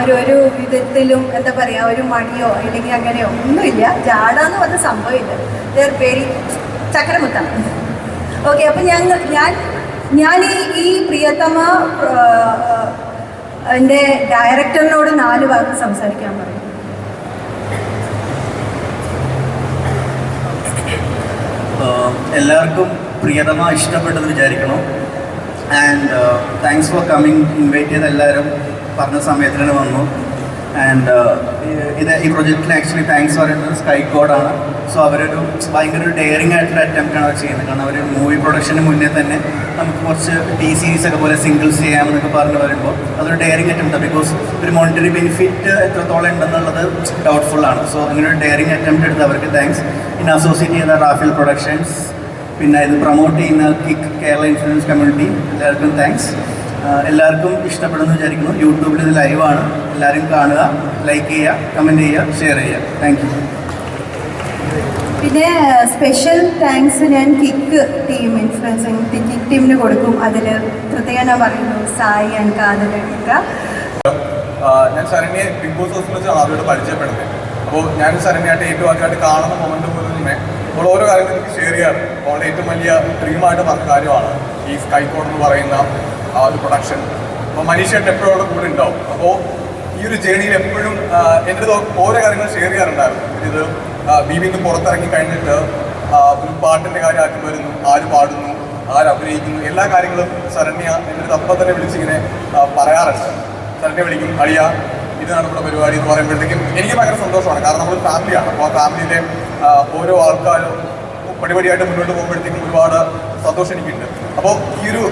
ഒരു വിധത്തിലും എന്താ പറയുക ഒരു മടിയോ അല്ലെങ്കിൽ അങ്ങനെയോ ഒന്നുമില്ല. ജാട എന്ന് പറഞ്ഞ സംഭവമില്ല. വേറെ പേര് ചക്രമുത്താണ് ഓക്കെ അപ്പം ഞങ്ങൾ ഞാൻ ഞാൻ ഈ ഈ പ്രിയതമ എന്റെ ഡയറക്ടറിനോട് നാല് വാക്ക് സംസാരിക്കാൻ പറയും. എല്ലാവർക്കും പ്രിയതമ ഇഷ്ടപ്പെട്ടെന്ന് വിചാരിക്കണം. And thanks for coming invite ചെയ്ത എല്ലാവരും. പറഞ്ഞ സമയത്ത് തന്നെ വന്നു ആൻഡ് ഇത് ഈ പ്രൊജക്റ്റിന് ആക്ച്വലി താങ്ക്സ് പറയുന്നത് സ്കൈ കോഡാണ് സോ അവരൊരു ഭയങ്കര ഒരു ഡെയറിങ് ആയിട്ടുള്ള അറ്റംപ്റ്റ് ആണ് അവർ ചെയ്യുന്നത്. കാരണം അവർ മൂവി പ്രൊഡക്ഷന് മുന്നേ തന്നെ നമുക്ക് കുറച്ച് ടി സീരീസ് ഒക്കെ പോലെ സിംഗിൾസ് ചെയ്യാമെന്നൊക്കെ പറഞ്ഞ് വരുമ്പോൾ അതൊരു ഡെയറിങ് അറ്റംപ്റ്റ് ബിക്കോസ് ഒരു മോണിറ്ററി ബെനിഫിറ്റ് എത്രത്തോളം ഉണ്ടെന്നുള്ളത് ഡൗട്ട്ഫുൾ ആണ്. സോ അങ്ങനെ ഒരു ഡെയറിങ് അറ്റംപ്റ്റ് എടുത്ത് അവർക്ക് താങ്ക്സ് പിന്നെ അസോസിയേറ്റ് ചെയ്യുന്ന റാഫിൽ പ്രൊഡക്ഷൻസ് പിന്നെ ഇത് പ്രൊമോട്ട് ചെയ്യുന്ന കിക്ക് കേരള ഇൻഷുറൻസ് കമ്മ്യൂണിറ്റി എല്ലാവർക്കും താങ്ക്സ് എല്ലാവർക്കും ഇഷ്ടപ്പെടുമെന്ന് വിചാരിക്കുന്നു. യൂട്യൂബിൽ ഇത് ലൈവാണ് എല്ലാവരും കാണുക ലൈക്ക് ചെയ്യുക കമന്റ് ചെയ്യുക ഷെയർ ചെയ്യുക. താങ്ക് യു പിന്നെ സ്പെഷ്യൽ താങ്ക്സ് ഞാൻ കിക്ക് ടീം ഇൻഫ്ലുവൻസിങ് കിക്ക് ടീമിന് കൊടുക്കും. അതിൽ പ്രത്യേകം ഞാൻ പറയുന്നു സായി ആൻഡ് കാതൽ ഞാൻ ശരണ്യെ ബിഗ് ബോസ് ഹൗസിൽ വെച്ചാണ് ആദ്യമായിട്ട് പരിചയപ്പെടുന്നത്. അപ്പോൾ ഞാൻ ശരണ്യായിട്ട് ഏറ്റവും ആദ്യമായിട്ട് കാണുന്ന മൊമെന്റ് പോലെ തന്നെ അപ്പോൾ ഓരോ കാര്യങ്ങളും എനിക്ക് ഷെയർ ചെയ്യാറ്. അവളുടെ ഏറ്റവും വലിയ ഡ്രീമായിട്ട് പറഞ്ഞ കാര്യമാണ് ഈ സ്കൈ കോഡ് എന്ന് പറയുന്ന ആ ഒരു പ്രൊഡക്ഷൻ അപ്പോൾ മനുഷ്യൻ എപ്പോഴും കൂടെ ഉണ്ടാവും. അപ്പോൾ ഈ ഒരു ജേണിയിൽ എപ്പോഴും എന്റെ ഓരോ കാര്യങ്ങൾ ഷെയർ ചെയ്യാറുണ്ടായിരുന്നു. ഇത് ബീബിൽ നിന്ന് പുറത്തിറങ്ങി കഴിഞ്ഞിട്ട് ഒരു പാട്ടിന്റെ കാര്യം ആക്കി വരുന്നു ആര് പാടുന്നു ആര് അഭിനയിക്കുന്നു എല്ലാ കാര്യങ്ങളും ശരണ്യ എന്റെ അപ്പം തന്നെ വിളിച്ചിങ്ങനെ പറയാറുണ്ട്. ശരണ്യ വിളിക്കും അളിയ ഇതാണ് നമ്മുടെ പരിപാടി എന്ന് പറയുമ്പോഴത്തേക്കും എനിക്ക് ഭയങ്കര സന്തോഷമാണ്. കാരണം നമ്മൾ ഫാമിലിയാണ് അപ്പോൾ ആ ഫാമിലിയിലെ ഓരോ ആൾക്കാരും പടിപടിയായിട്ട് മുന്നോട്ട് പോകുമ്പോഴത്തേക്കും ഒരുപാട് സന്തോഷം എനിക്കുണ്ട്. അപ്പോൾ ഈ ഒരു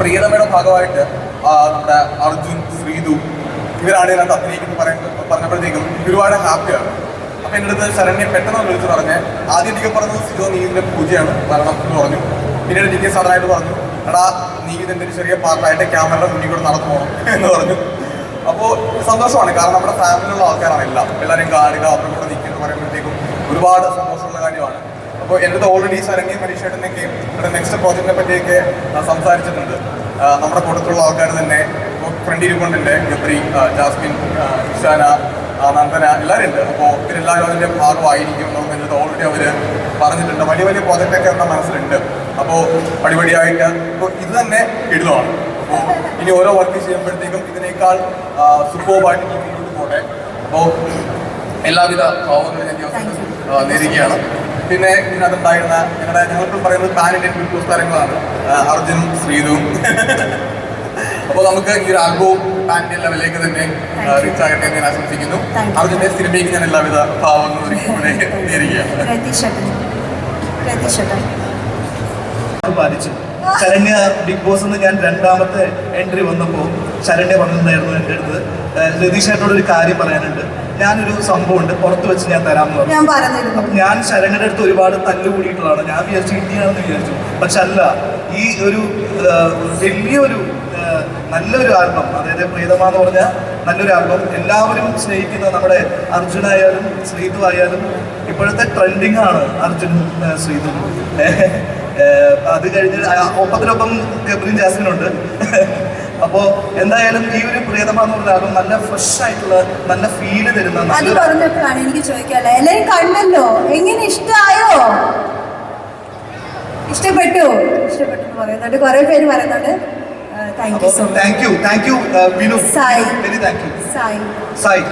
പ്രിയതമയുടെ ഭാഗമായിട്ട് നമ്മുടെ അർജുൻ ശ്രീതു ഇവരാണ് ഇതിനകത്ത് അഭിനയിക്കുന്നു പറയുന്നത് പറഞ്ഞപ്പോഴത്തേക്കും ഒരുപാട് ഹാപ്പിയാണ്. അപ്പം എന്റെ അടുത്ത് ശരണ്യ പെട്ടെന്ന് വിളിച്ച് പറഞ്ഞ് ആദ്യം എനിക്ക് പറഞ്ഞത് സിജോ നീ പൂജയാണ് മരണം എന്ന് പറഞ്ഞു. പിന്നീട് എനിക്ക് സാറായിട്ട് പറഞ്ഞു എടാ നീ ഒരു ചെറിയ പാർട്ടായിട്ട് ക്യാമറയുടെ മുന്നിൽ കൂടെ നടന്നു എന്ന് പറഞ്ഞു. അപ്പോൾ സന്തോഷമാണ് കാരണം നമ്മുടെ ഫാമിലിയിലുള്ള ആൾക്കാരാണ് എല്ലാം. എല്ലാവരെയും കാണുക അവരുടെ കൂടെ നിൽക്കുക എന്ന് പറയുമ്പോഴത്തേക്കും ഒരുപാട് സന്തോഷമുള്ള കാര്യമാണ്. അപ്പോൾ എന്റെ ഓൾറെഡി ശരണ്യം പരീക്ഷയുടെയൊക്കെയും ഇവിടെ നെക്സ്റ്റ് പ്രോജക്റ്റിനെ പറ്റിയൊക്കെ സംസാരിച്ചിട്ടുണ്ട്. നമ്മുടെ കൂട്ടത്തിലുള്ള ആൾക്കാർ തന്നെ ഫ്രണ്ട് ഇരിക്കൊണ്ടുണ്ട് ഗബ്രി ജാസ്മിൻ ഇഷാന നന്ദന എല്ലാവരും ഉണ്ട്. അപ്പോൾ ഇവരെല്ലാവരും അതിന്റെ ഭാഗമായിരിക്കും എന്നുള്ളത് എന്റെ ഓൾറെഡി അവർ പറഞ്ഞിട്ടുണ്ട്. വലിയ വലിയ പ്രോജക്റ്റൊക്കെ നമ്മുടെ മനസ്സിലുണ്ട്. അപ്പോൾ പടിപടിയായിട്ട് ഇപ്പോൾ ഇത് തന്നെ ഇടുന്നതാണ്. അപ്പോൾ ഇനി ഓരോ വർക്ക് ചെയ്യുമ്പോഴത്തേക്കും ഇതിനേക്കാൾ സുഖവുമായിട്ട് മുന്നോട്ട് പോട്ടെ. അപ്പോൾ എല്ലാവിധ ഭാവങ്ങളും ഞാൻ നേരിടുകയാണ് പിന്നെ ഇതിനകത്തുണ്ടായിരുന്ന ഞങ്ങളുടെ ഞങ്ങളിപ്പോൾ പറയുന്നത് പാൻ ഇന്ത്യൻ ബിഗ് ബോസ് താരങ്ങളാണ് അർജുൻ അർജുനും ശ്രീതുവും അപ്പോൾ നമുക്ക് ഈ ഒരു ആൽബവും പാൻ ഇന്ത്യൻ ലെവലിലേക്ക് തന്നെ റീച്ച് ആകട്ടെ എന്ന് ഞാൻ ആശംസിക്കുന്നു. അർജുന്റെ സിനിമയ്ക്ക് ഞാൻ എല്ലാവിധ ഭാവങ്ങളും ഇവിടെ ബാധിച്ചു ശരണ്യ ബിഗ് ബോസ് എന്ന് ഞാൻ രണ്ടാമത്തെ എൻട്രി വന്നപ്പോൾ ശരണ്യ പറഞ്ഞിട്ടുണ്ടായിരുന്നു എന്റെ അടുത്ത്. രതീഷേട്ടനോട് ഒരു കാര്യം പറയാനുണ്ട്. ഞാനൊരു സംഭവമുണ്ട്. പുറത്ത് വെച്ച് ഞാൻ തരാമെന്ന് പറഞ്ഞു. ഞാൻ ശരണയുടെ അടുത്ത് ഒരുപാട് തല്ലുകൂടിയിട്ടുള്ളതാണ് ഞാൻ വിചാരിച്ചു ഇന്ത്യയാണെന്ന് വിചാരിച്ചു. പക്ഷെ അല്ല ഈ ഒരു വലിയൊരു നല്ലൊരു ആൽബം അതായത് പ്രീതമ എന്ന് പറഞ്ഞ നല്ലൊരു ആൽബം എല്ലാവരും സ്നേഹിക്കുന്ന നമ്മുടെ അർജുനായാലും ശ്രീതു ആയാലും ഇപ്പോഴത്തെ ട്രെൻഡിങ് ആണ് അർജുനും ശ്രീതും. അത് കഴിഞ്ഞ് ഒപ്പത്തിനൊപ്പം ഗബ്രീൻ ജാസ്മിനുണ്ട്. അപ്പോൾ എന്തായാലും ഈ ഒരു പ്രിയതമ എന്ന് പറഞ്ഞ ആൽബം നല്ല ഫ്രഷ് ആയിട്ടുള്ള നല്ല ഫീൽ തരുന്ന അത് പറഞ്ഞപ്പോഴാണ് എനിക്ക് ചോദിക്കാല്ലേ എല്ലാരും കണ്ടല്ലോ? എങ്ങനെ ഇഷ്ടമായോ ഇഷ്ടപ്പെട്ടു? ഇഷ്ടപ്പെട്ടു പറയുന്നുണ്ട്. കുറെ പേര് പറയുന്നുണ്ട്. Thank you thank you thank you Vinu. Sai. Sai. Sai.